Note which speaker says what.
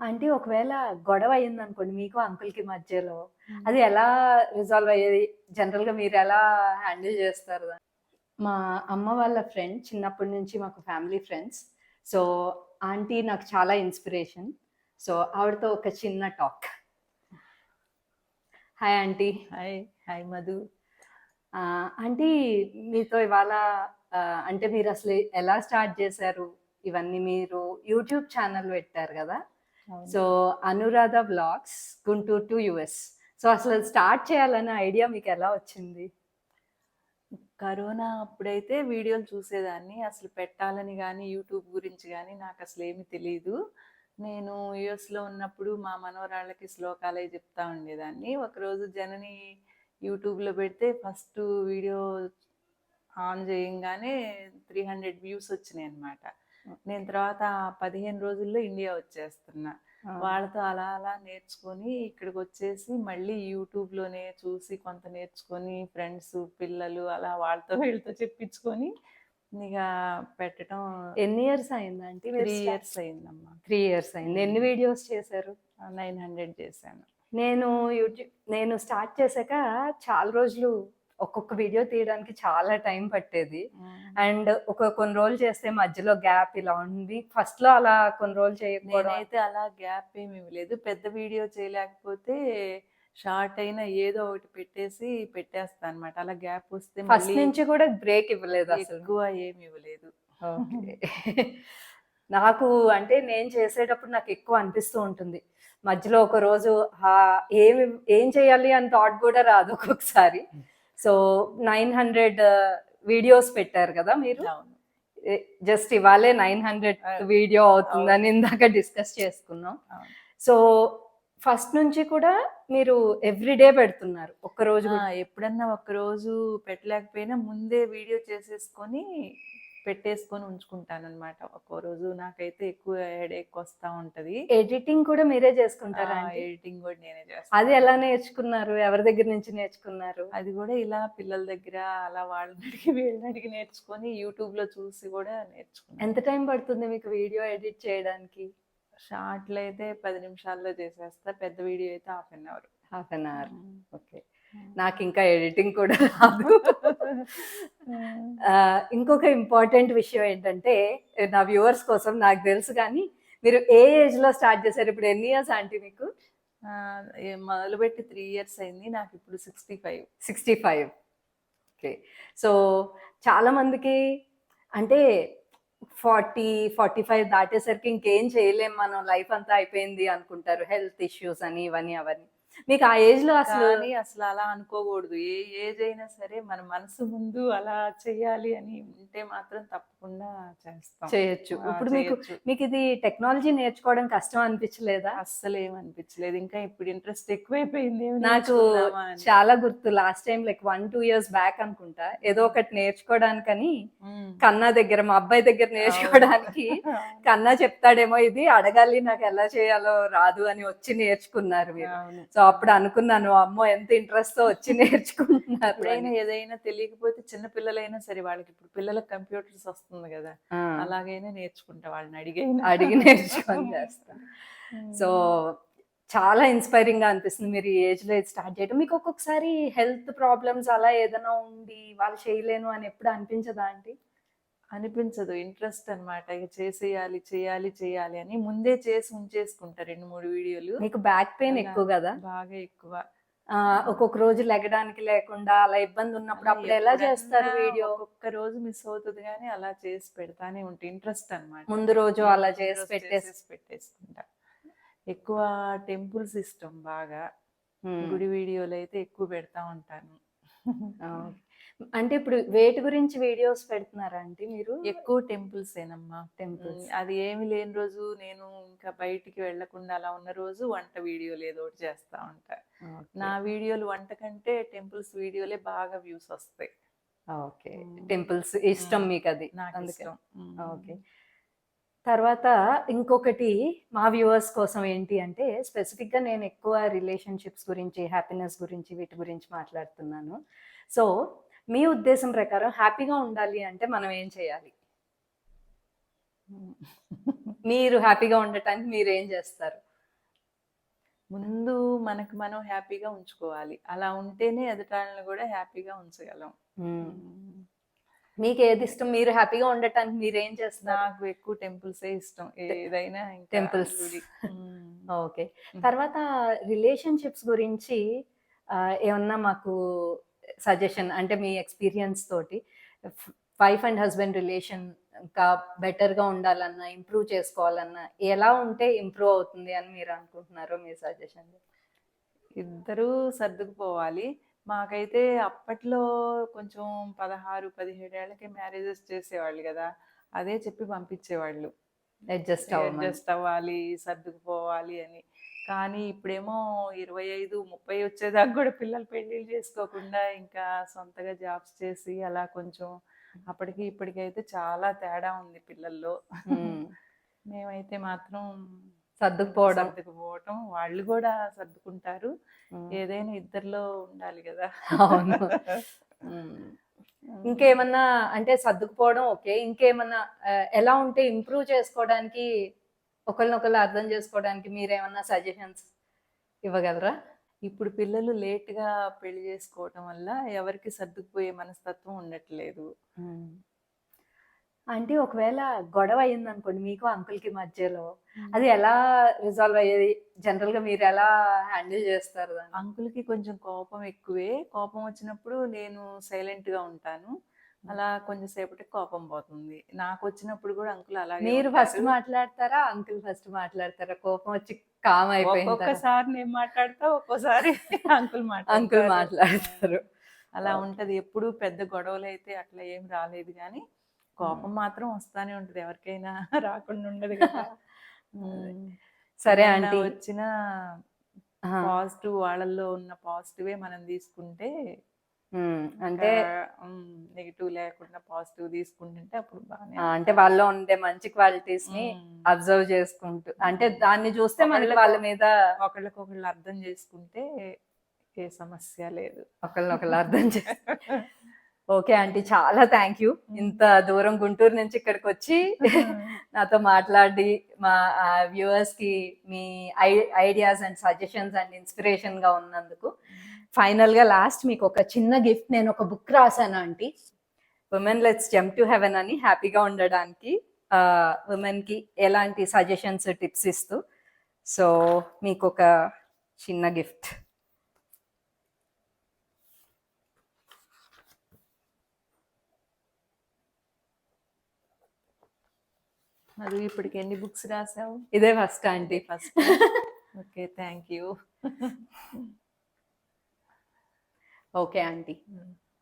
Speaker 1: అంటే ఒకవేళ గొడవ అయింది అనుకోండి మీకు అంకుల్కి మధ్యలో అది ఎలా రిజాల్వ్ అయ్యేది? జనరల్గా మీరు ఎలా హ్యాండిల్ చేస్తారు? మా అమ్మ వాళ్ళ ఫ్రెండ్ చిన్నప్పటి నుంచి మాకు ఫ్యామిలీ ఫ్రెండ్స్. సో ఆంటీ నాకు చాలా ఇన్స్పిరేషన్. సో ఆవిడతో ఒక చిన్న talk. Hi aunty.
Speaker 2: Hi hi Madhu.
Speaker 1: Aunty మీతో ఇవాళ అంటే మీరు అసలు ఎలా స్టార్ట్ చేశారు? ఇవన్నీ మీరు యూట్యూబ్ ఛానల్ పెట్టారు కదా? So Anuradha blogs Guntur to US. So అసలు స్టార్ట్ చేయాలనే ఐడియా మీకు ఎలా వచ్చింది?
Speaker 2: కరోనా అప్పుడైతే వీడియోలు చూసేదాన్ని. అసలు పెట్టాలని కానీ యూట్యూబ్ గురించి కానీ నాకు అసలు ఏమీ తెలియదు నేను యుఎస్లో ఉన్నప్పుడు మా మనవరాళ్ళకి శ్లోకాలే చెప్తా ఉండేదాన్ని. ఒకరోజు జనని యూట్యూబ్లో పెడితే ఫస్ట్ వీడియో ఆన్ చేయంగానే త్రీ హండ్రెడ్ వ్యూస్ వచ్చినాయి అనమాట నేను తర్వాత పదిహేను రోజుల్లో ఇండియా వచ్చేస్తున్నా. వాళ్ళతో అలా అలా నేర్చుకొని ఇక్కడికి వచ్చేసి మళ్ళీ యూట్యూబ్లోనే చూసి కొంత నేర్చుకొని ఫ్రెండ్స్ పిల్లలు అలా వాళ్ళతో వీళ్ళతో చెప్పించుకొని ఇక పెట్టడం
Speaker 1: ఎన్ని ఇయర్స్ అయిందంటే
Speaker 2: త్రీ ఇయర్స్ అయిందమ్మా.
Speaker 1: త్రీ ఇయర్స్ అయింది. ఎన్ని వీడియోస్ చేశారు?
Speaker 2: నైన్ హండ్రెడ్ చేశాను.
Speaker 1: నేను యూట్యూబ్ నేను స్టార్ట్ చేశాక చాలా రోజులు ఒక్కొక్క వీడియో తీయడానికి చాలా టైం పట్టేది. అండ్ ఒక కొన్ని రోజులు చేస్తే మధ్యలో గ్యాప్ ఇలా ఉంది. ఫస్ట్లో అలా కొన్ని రోజులు చేయకపోవడం
Speaker 2: నేనైతే అలా గ్యాప్ ఏమి ఇవ్వలేదు. పెద్ద వీడియో చేయలేకపోతే షార్ట్ అయినా ఏదో ఒకటి పెట్టేసి పెట్టేస్తాను అనమాట అలా గ్యాప్ వస్తే
Speaker 1: ఫస్ట్ నుంచి కూడా బ్రేక్ ఇవ్వలేదు అసలు.
Speaker 2: ఎక్కువ ఏమి ఇవ్వలేదు.
Speaker 1: నాకు అంటే నేను చేసేటప్పుడు నాకు ఎక్కువ అనిపిస్తూ ఉంటుంది. మధ్యలో ఒక రోజు ఏమి ఏం చేయాలి? అని థాట్ కూడా రాదు ఒక్కొక్కసారి. సో నైన్ హండ్రెడ్ వీడియోస్ పెట్టారు కదా మీరు? జస్ట్ ఇవాళే నైన్ హండ్రెడ్ వీడియో అవుతుందని ఇందాక డిస్కస్ చేసుకున్నాం. సో ఫస్ట్ నుంచి కూడా మీరు ఎవ్రీడే పెడుతున్నారు ఒక్క రోజు
Speaker 2: ఆ, ఎప్పుడన్నా ఒక రోజు పెట్టలేకపోయినా ముందే వీడియో చేసేసుకొని పెట్టేసుకొని ఉంచుకుంటాను అనమాట ఒక్కో రోజు నాకైతే ఎక్కువ హెడేక్ వస్తా ఉంటది.
Speaker 1: ఎడిటింగ్ కూడా మీరే చేసుకుంటారా?
Speaker 2: ఎడిటింగ్ కూడా నేనే
Speaker 1: అది
Speaker 2: చేస్తాను
Speaker 1: ఎలా నేర్చుకున్నారు? ఎవరి దగ్గర నుంచి నేర్చుకున్నారు?
Speaker 2: అది కూడా ఇలా పిల్లల దగ్గర అలా వాళ్ళని అడిగి వీళ్ళని అడిగి నేర్చుకొని యూట్యూబ్లో చూసి కూడా నేర్చుకున్నాను
Speaker 1: ఎంత టైం పడుతుంది మీకు వీడియో ఎడిట్ చేయడానికి?
Speaker 2: షార్ట్లు అయితే పది నిమిషాల్లో చేసేస్తా. పెద్ద వీడియో అయితే half an hour.
Speaker 1: Half an hour. Okay. నాకు ఇంకా ఎడిటింగ్ కూడా రాదు. ఇంకొక ఇంపార్టెంట్ విషయం ఏంటంటే నా వ్యూవర్స్ కోసం నాకు తెలుసు కానీ మీరు ఏ ఏజ్లో స్టార్ట్ చేశారు? ఇప్పుడు ఎన్ని ఇయర్స్ ఆంటీ మీకు?
Speaker 2: మొదలుపెట్టి త్రీ ఇయర్స్ అయింది. నాకు ఇప్పుడు sixty five.
Speaker 1: Sixty five. Okay. So చాలా మందికి అంటే ఫార్టీ ఫార్టీ ఫైవ్ దాటేసరికి ఇంకేం చేయలేం మనం. లైఫ్ అంతా అయిపోయింది అనుకుంటారు. హెల్త్ ఇష్యూస్ అని ఇవన్నీ అవన్నీ మీకు ఆ ఏజ్లో అసలు
Speaker 2: అసలు అలా అనుకోకూడదు. ఏ ఏజ్ అయినా సరే మన మనసు ముందు అలా చెయ్యాలి అని ఉంటే మాత్రం తప్పకుండా చేస్తాం.
Speaker 1: చేయొచ్చు. ఇప్పుడు మీకు. మీకు ఇది టెక్నాలజీ నేర్చుకోవడం కష్టం అనిపించలేదా?
Speaker 2: అస్సలు ఏమనిపించలేదు ఇంకా ఇప్పుడు ఇంట్రెస్ట్ ఎక్కువైపోయింది.
Speaker 1: నాకు. చాలా గుర్తు. Last time like one two years back అనుకుంటా. ఏదో ఒకటి నేర్చుకోవడానికని
Speaker 2: ఉమ్.
Speaker 1: కన్నా దగ్గర మా అబ్బాయి దగ్గర నేర్చుకోవడానికి కన్నా చెప్తాడేమో ఇది. అడగాలి నాకు ఎలా చేయాలో రాదు అని వచ్చి నేర్చుకున్నారు మీరు. సో అప్పుడు అనుకున్నాను అమ్మో ఎంత ఇంట్రెస్ట్తో వచ్చి నేర్చుకుంటున్నారు
Speaker 2: ఎప్పుడైనా. ఏదైనా తెలియకపోతే చిన్న పిల్లలైనా సరే వాళ్ళకి ఇప్పుడు పిల్లలకు కంప్యూటర్స్ వస్తుంది కదా అలాగైనా నేర్చుకుంటా వాళ్ళని అడిగైనా.
Speaker 1: అడిగి నేర్చుకొని చేస్తాను సో చాలా ఇన్స్పైరింగ్గా అనిపిస్తుంది మీరు ఈ ఏజ్లో స్టార్ట్ చేయడం మీకు ఒక్కొక్కసారి హెల్త్ ప్రాబ్లమ్స్ అలా ఏదైనా ఉండి వాళ్ళు చేయలేను అని ఎప్పుడు అనిపించదా అండి?
Speaker 2: అనిపించదు. ఇంట్రెస్ట్ అన్నమాట. ఇక చేసేయాలి చేయాలి చేయాలి అని ముందే చేసి ఉంచేసుకుంటా రెండు మూడు వీడియోలు.
Speaker 1: మీకు బ్యాక్ పెయిన్. ఎక్కువ కదా?
Speaker 2: బాగా ఎక్కువ.
Speaker 1: ఆ, ఒక్కొక్క రోజు లెగడానికి లేకుండా అలా ఇబ్బంది ఉన్నప్పుడు అప్పుడు ఎలా చేస్తారు వీడియో?
Speaker 2: ఒక్కొక్క రోజు మిస్ అవుతుంది కానీ అలా చేసి పెడతానే ఉంటే. ఇంట్రెస్ట్ అన్నమాట.
Speaker 1: ముందు రోజు అలా చేసి పెట్టేసి
Speaker 2: పెట్టేసుకుంటా. ఎక్కువ టెంపుల్స్ ఇష్టం బాగా. గుడి వీడియోలు అయితే ఎక్కువ పెడతా ఉంటాను.
Speaker 1: అంటే ఇప్పుడు వేటి గురించి వీడియోస్ పెడుతున్నారా అండి మీరు?
Speaker 2: ఎక్కువ టెంపుల్స్ ఏనమ్మా.
Speaker 1: టెంపుల్స్.
Speaker 2: అది ఏమి లేని రోజు నేను ఇంకా బయటికి వెళ్ళకుండా అలా ఉన్న రోజు వంట వీడియోలు ఏదో ఒకటి చేస్తా ఉంటా. నా వీడియోలు వంట కంటే టెంపుల్స్ వీడియోలే బాగా వ్యూస్ వస్తాయి.
Speaker 1: ఓకే. టెంపుల్స్ ఇష్టం. మీకు అది
Speaker 2: నాకు ఇష్టం.
Speaker 1: ఓకే. తర్వాత ఇంకొకటి మా వ్యూవర్స్ కోసం ఏంటి అంటే స్పెసిఫిక్గా నేను ఎక్కువ రిలేషన్షిప్స్ గురించి హ్యాపీనెస్ గురించి వీటి గురించి మాట్లాడుతున్నాను. సో మీ ఉద్దేశం ప్రకారం హ్యాపీగా ఉండాలి అంటే మనం ఏం చేయాలి. మీరు హ్యాపీగా ఉండటానికి మీరు ఏం చేస్తారు?
Speaker 2: ముందు మనకు మనం హ్యాపీగా ఉంచుకోవాలి. అలా ఉంటేనే ఎదుటాలను కూడా హ్యాపీగా ఉంచగలం.
Speaker 1: మీకు ఏది ఇష్టం? మీరు హ్యాపీగా ఉండటానికి మీరు ఏం చేస్తున్నారు
Speaker 2: నాకు ఎక్కువ టెంపుల్స్ ఇష్టం. ఏదైనా. మ్మ్.
Speaker 1: ఓకే. తర్వాత రిలేషన్షిప్స్ గురించి ఏమన్నా మాకు సజెషన్ అంటే మీ ఎక్స్పీరియన్స్ తోటి వైఫ్ అండ్ హస్బెండ్ రిలేషన్ ఇంకా better గా ఉండాలన్నా ఇంప్రూవ్ చేసుకోవాలన్నా ఎలా ఉంటే ఇంప్రూవ్ అవుతుంది అని మీరు అనుకుంటున్నారో మీ సజెషన్
Speaker 2: ఇద్దరూ సర్దుకుపోవాలి. మాకైతే అప్పట్లో కొంచెం పదహారు పదిహేడేళ్ళకి మ్యారేజెస్ చేసేవాళ్ళు కదా. అదే చెప్పి పంపించేవాళ్ళు.
Speaker 1: అడ్జస్ట్
Speaker 2: అడ్జస్ట్ అవ్వాలి సర్దుకుపోవాలి అని. కానీ ఇప్పుడేమో ఇరవై ఐదు ముప్పై వచ్చేదాకా కూడా పిల్లలు పెళ్ళిళ్ళు చేసుకోకుండా ఇంకా సొంతగా జాబ్స్ చేసి అలా కొంచెం అప్పటికి ఇప్పటికైతే చాలా తేడా ఉంది పిల్లల్లో.
Speaker 1: మ్మ్.
Speaker 2: మేమైతే మాత్రం
Speaker 1: సర్దుకుపోవడం.
Speaker 2: సర్దుకుపోవటం. వాళ్ళు కూడా సర్దుకుంటారు. ఏదైనా ఇద్దరిలో ఉండాలి కదా.
Speaker 1: అవును. ఇంకేమన్నా అంటే సర్దుకుపోవడం ఓకే. ఇంకేమన్నా ఎలా ఉంటే ఇంప్రూవ్ చేసుకోవడానికి ఒకరినొకరు అర్థం చేసుకోవడానికి మీరేమన్నా సజెషన్స్ ఇవ్వగలరా?
Speaker 2: ఇప్పుడు పిల్లలు లేట్గా పెళ్ళి చేసుకోవటం వల్ల ఎవరికి సర్దుకుపోయే మనస్తత్వం ఉండట్లేదు.
Speaker 1: అంటే ఒకవేళ గొడవ అయింది అనుకోండి మీకు అంకుల్కి మధ్యలో అది ఎలా రిజాల్వ్ అయ్యేది? జనరల్గా మీరు ఎలా హ్యాండిల్ చేస్తారు దాన్ని?
Speaker 2: అంకుల్కి కొంచెం కోపం ఎక్కువే. కోపం వచ్చినప్పుడు నేను సైలెంట్గా ఉంటాను అలా కొంచెం సేపటికి కోపం పోతుంది. నాకు వచ్చినప్పుడు కూడా అంకుల్ అలాగే
Speaker 1: మీరు. ఫస్ట్ మాట్లాడతారా? అంకుల్ ఫస్ట్ మాట్లాడతారా? కోపం వచ్చి కామ్ తర్వాత?
Speaker 2: ఒక్కొక్కసారి నేను మాట్లాడతా ఒక్కోసారి అంకుల్
Speaker 1: అంకుల్
Speaker 2: మాట్లాడతారు.
Speaker 1: మాట్లాడతారు
Speaker 2: అలా ఉంటది. ఎప్పుడు పెద్ద గొడవలు అయితే అట్లా ఏం రాలేదు కానీ కోపం మాత్రం వస్తానే ఉంటది. ఎవరికైనా రాకుండా ఉండదు కదా.
Speaker 1: సరే ఆంటీ
Speaker 2: వచ్చిన పాజిటివ్ వాళ్ళల్లో ఉన్న పాజిటివే మనం తీసుకుంటే
Speaker 1: అంటే
Speaker 2: నెగిటివ్ లేకుండా పాజిటివ్ తీసుకుంటుంటే అప్పుడు బాగానే
Speaker 1: ఆ, అంటే వాళ్ళలో ఉండే మంచి
Speaker 2: క్వాలిటీస్ని.
Speaker 1: అబ్జర్వ్ చేసుకుంటూ అంటే దాన్ని చూస్తే మనకి వాళ్ళ మీద
Speaker 2: ఒకళ్ళకొకళ్ళు అర్థం చేసుకుంటే ఏ సమస్య లేదు.
Speaker 1: ఒకళ్ళనొకళ్ళు అర్థం చేస్తారు ఓకే ఆంటీ చాలా థ్యాంక్ యూ. ఇంత దూరం గుంటూరు నుంచి ఇక్కడికి వచ్చి నాతో మాట్లాడి మా వ్యూవర్స్కి మీ ఐడియాస్ అండ్ సజెషన్స్ అండ్ ఇన్స్పిరేషన్గా ఉన్నందుకు. ఫైనల్గా లాస్ట్ మీకు ఒక చిన్న గిఫ్ట్ నేను ఒక బుక్ రాశాను aunty. Women let's jump to heaven అని హ్యాపీగా ఉండడానికి ఉమెన్కి ఎలాంటి సజెషన్స్ టిప్స్ ఇస్తూ. సో మీకు ఒక చిన్న గిఫ్ట్
Speaker 2: మరి ఇప్పటికి ఎన్ని బుక్స్ రాసావు?
Speaker 1: ఇదే first aunty
Speaker 2: first. Okay thank you
Speaker 1: okay aunty.